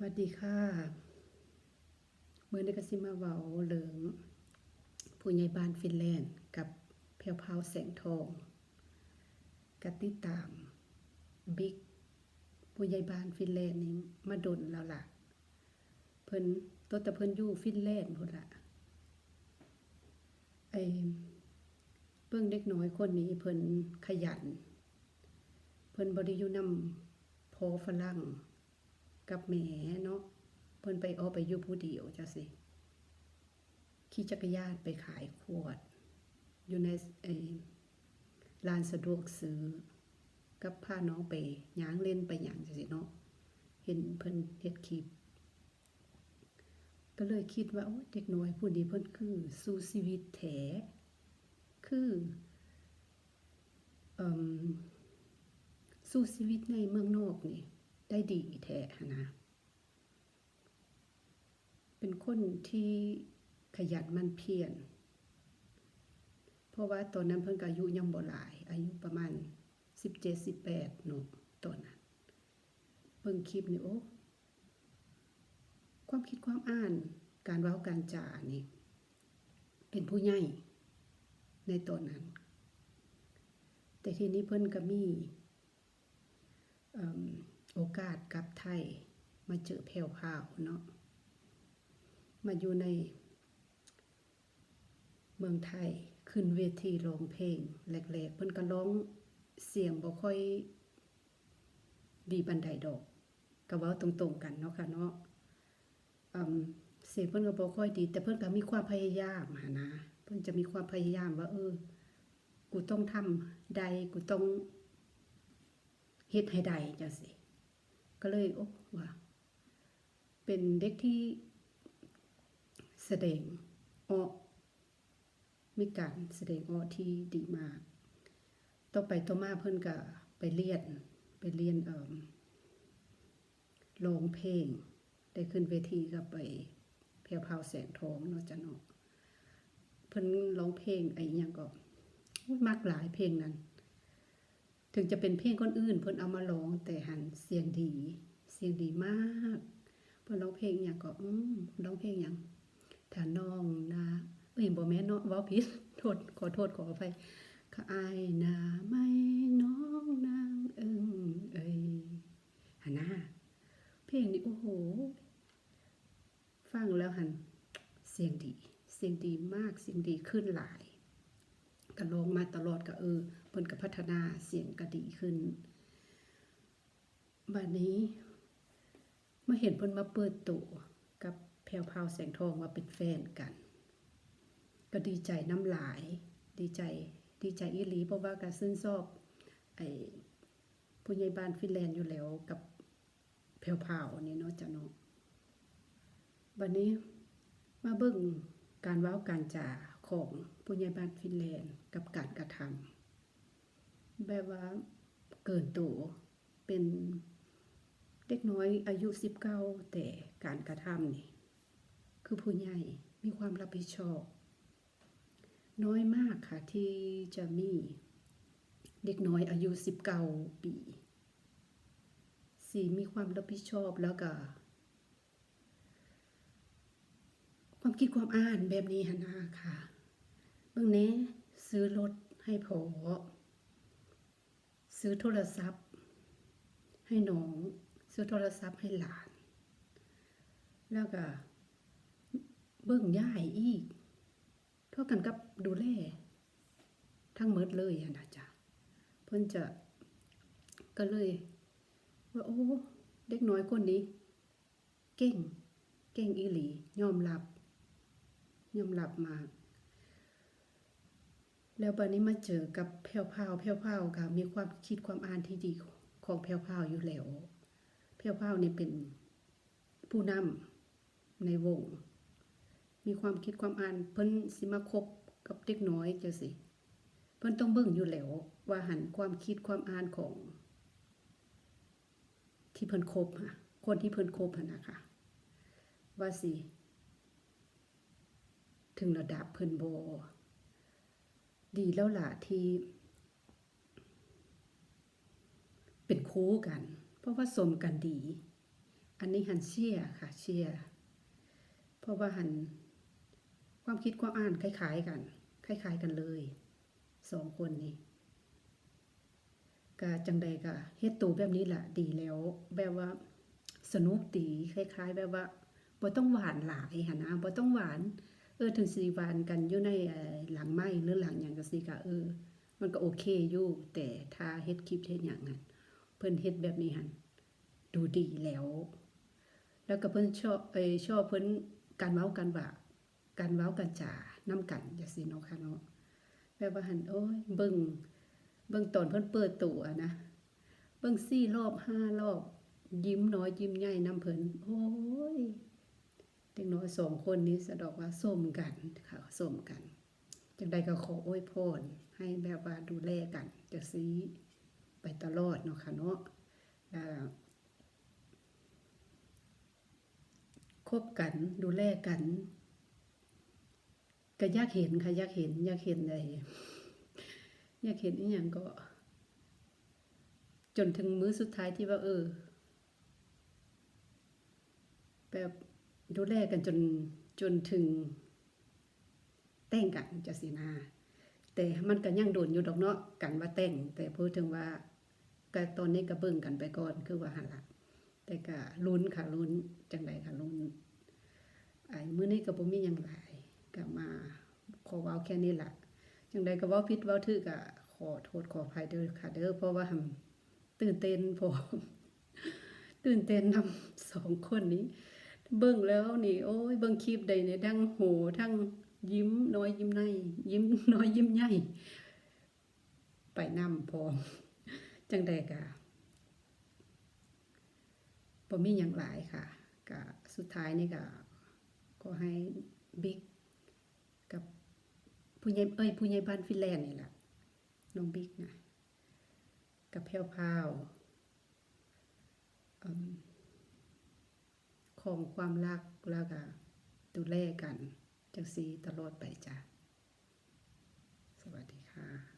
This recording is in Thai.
วัสดีค่ะเมื่อนี้ก็สิมาเว้าเรื่องผู้ใหญ่บ้านฟินแลนด์ กับเพียวพาวแสงทองกติตามบิ๊กผู้ใหญ่บ้านฟินแลนด์นี่มาดนแล้วล่ะ เพิ่นตัวแต่เพิ่นอยู่ฟินแลนด์พุ่นล่ะไอ้เบิ่งเด็กน้อยคนนี้เพิ่นขยัน เพิ่นบ่ได้อยู่นำพอฝรั่ง กับแม่เนาะเพิ่นไปเอาไปอยู่ผู้เดียวจ้ะสิขี่จักรยานไปขายขวด อยู่ในไอ้ร้านสะดวกซื้อ กับพาน้องไปย่างเล่นไปหยังจังซี่เนาะเห็นเพิ่นเฮ็ดคลิปก็เลยคิดว่าโอ้เด็กน้อยผู้นี้เพิ่นคือสู้ชีวิตแท้คือเอ่มสู้ชีวิตในเมืองนอกนี่ ได้ดีแท้นะเป็นคนที่ขยันมันเพียรเพราะว่าตอนนั้นเพิ่นก็อายุยังบ่หลาย อายุประมาณ17 18เนาะตอนนั้นเบิ่งคลิปนี่โอ้ความคิดความอ่านการเว้าการจานี่เป็นผู้ใหญ่ในตอนนั้น แต่ทีนี้เพิ่นก็มีเอิ่ม โอกาสกลับไทย มาเจอแผ่วพาวเนาะมาอยู่ใน เมืองไทยขึ้นเวทีร้องเพลงแรกๆ เพิ่นก็ร้องเสียงบ่ค่อย ดีบันไดดอกก็เว้าตรงๆกันเนาะค่ะเนาะเสียงเพิ่นก็บ่ค่อยดี แต่เพิ่นก็มีความพยายามหันะ เพิ่นจะมีความพยายามว่า เออ กูต้องทำได้กูต้องเฮ็ดให้ได้จังซี่ ก็เลยโอ้ว่าเป็นเด็กที่แสดงออกมีการแสดงออกที่ดีมาก ต่อไปต่อมาเพิ่นก็ไปเรียนไปเรียนเอ่อร้องเพลง ได้ขึ้นเวทีกับไปแพรวพราวแสงทองเนาะจ้ะเนาะเพิ่นร้องเพลงไอ้ยังก็มักหลายเพลงนั้น ถึงจะเป็นเพลงคนอื่น เพิ่นเอามาร้องแต่หันเสียงดี เสียงดีมาก เพิ่นร้องเพลงหยังก็อืมร้องเพลงหยังถ้าน้องนะเอ้ยบ่แม่นเนาะว้าผิดโทษขอโทษขออภัยข้าอายนาไม่น้องนางเอิงเอ้ยหันหน้าเพลงนี้โอ้โห ฟังแล้วหันเสียงดี เสียงดีมากเสียงดีขึ้นหลาย ก็ลงมาตลอดก็เออเพิ่นก็พัฒนาเสียงก็ดีขึ้นบัดนี้เมื่อเห็นเพิ่นมาเปิดตัวกับแพรวพาวแสงทองว่าเป็นแฟนกัน ก็ดีใจน้ำหลาย ดีใจดีใจอีหลี เพราะว่าก็ซึ้นชอบไอ้ผู้ใหญ่บ้านฟินแลนด์อยู่แล้วกับแพรวพาวนี่เนาะจ้ะเนาะบัดนี้มาเบิ่งการว้าการจ่า ของผู้ใหญ่บ้านฟินแลนด์กับการกระทำแบบว่าเกินตัวเป็นเด็กน้อยอายุ 19 แต่การกระทำนี่คือผู้ใหญ่มีความรับผิดชอบ น้อยมากค่ะที่จะมีเด็กน้อยอายุ 19 ปีสีมีความรับผิดชอบแล้วก็ ความคิดความอ่านแบบนี้หนนาค่ะ เบื้องนี้ซื้อรถให้พอซื้อโทรศัพท์ ให้น้อง ซื้อโทรศัพท์ให้หลาน แล้วก็ เบิ่งย่ายอีก เท่ากันกับดูแลทั้งหมดเลยอะนะจ๊ะเพิ่นจะก็เลย ว่าโอ้เด็กน้อยคนนี้ เก่ง เก่งอีหลี ยอมรับ ยอมรับมาก แล้วบัดนี้มาเจอกับแพรวพราวแพรวพราวก็มีความคิดความอ่านที่ดีของแพรวพราวอยู่แล้วแพรวพราวนี่ยเป็นผู้นำในวง มีความคิดความอ่านเพิ่นสิมาคบกับเด็กน้อยจังซี่เพิ่นต้องเบิ่งอยู่แล้วว่าหันความคิดความอ่านของ ที่เพิ่นคบค่ะคนที่เพิ่นคบนะคะว่าสิถึงระดับเพิ่นโบ ดีแล้วล่ะที่ เป็นคู่กัน เพราะว่าสมกันดี อันนี้หันเชียค่ะเชียเพราะว่าหันความคิดความอ่านคล้าย ๆ กัน คล้าย ๆ กันเลยสองคนนี้ก็จังใดก็เฮ็ดตัวแบบนี้แหละดีแล้ว แบบว่าสนุกดีคล้าย ๆ แบบว่าบ่ต้องหวานหลายหันนะบ่ต้องหวาน ออถึงสิหวานกันอยู่ในหลังไม้หรือหลังหยังก็สิก็เออ มันก็โอเคอยู่แต่ถ้าเฮ็ดคลิปเฮ็ดหยังหั่นเพิ่นเฮ็ดแบบนี้หันดูดีแล้ว แล้วก็เพิ่นชอบเอชอบเพิ่นการเว้ากันว่าการเว้ากันจ่านํกันจังซี่เนาะค่ะเนาะแบบว่าหันโอ้ยเบิ่งเบิ่งตอนเพิ่นเปิดตัวนะเบิ่ง4รอบ5รอบยิ้มน้อยยิ้มใหญ่นํเพิ่นโอ้ย เด็กน้อยสองคนนี้สะดอกว่าส้มกันค่ะส้มกันจังใดก็ขออวยพรให้แบบว่าดูแลกันจะซีไปตลอดเนาะค่ะเนาะแล้วคบกันดูแลกันก็อยากเห็นค่ะอยากเห็นอยากเห็นอะไรอยากเห็นอีหยังก็ จนถึงมื้อสุดท้ายที่ว่าเออแบบ ดูแลกันจนจนถึงแต่งกันจะสินาแต่มันก็ยังโดนอยู่ดอกเนาะกันว่าแต่งแต่พูดถึงว่าก็ตอนนี้ก็เบิ่งกันไปก่อนคือว่าหันละแต่ก็ลุ้นค่ะลุ้นจังไดค่ะลุ้นไอ้มื้อนี้ก็บ่มีหยังหลายก็มาขอเว้าแค่นี้ล่ะจังไดก็เว้าผิดเว้าถูกก็ขอโทษขออภัยเด้อค่ะเด้อเพราะว่าหั่นตื่นเต้นพอตื่นเต้นนำสองคนนี้ เบิ่งแล้วนี่ โอ้ยเบิ่งคลิปใดเนี่ยดังโหทั้งยิ้มน้อยยิ้มใน ยิ้มน้อยยิ้มใหญ่ไปนำพร้อมจังใดกะบ่มีหยังหลายค่ะกะสุดท้ายนี่ก็ก็ให้บิ๊กกับผู้ใหญ่เอ้ยผู้ใหญ่บ้านฟินแลนด์นี่แหละน้องบิ๊กนะกับแพรวพาวอืม ของความรักแล้วก็ดูแลกัน จังซีตลอดไปจ้ะ สวัสดีค่ะ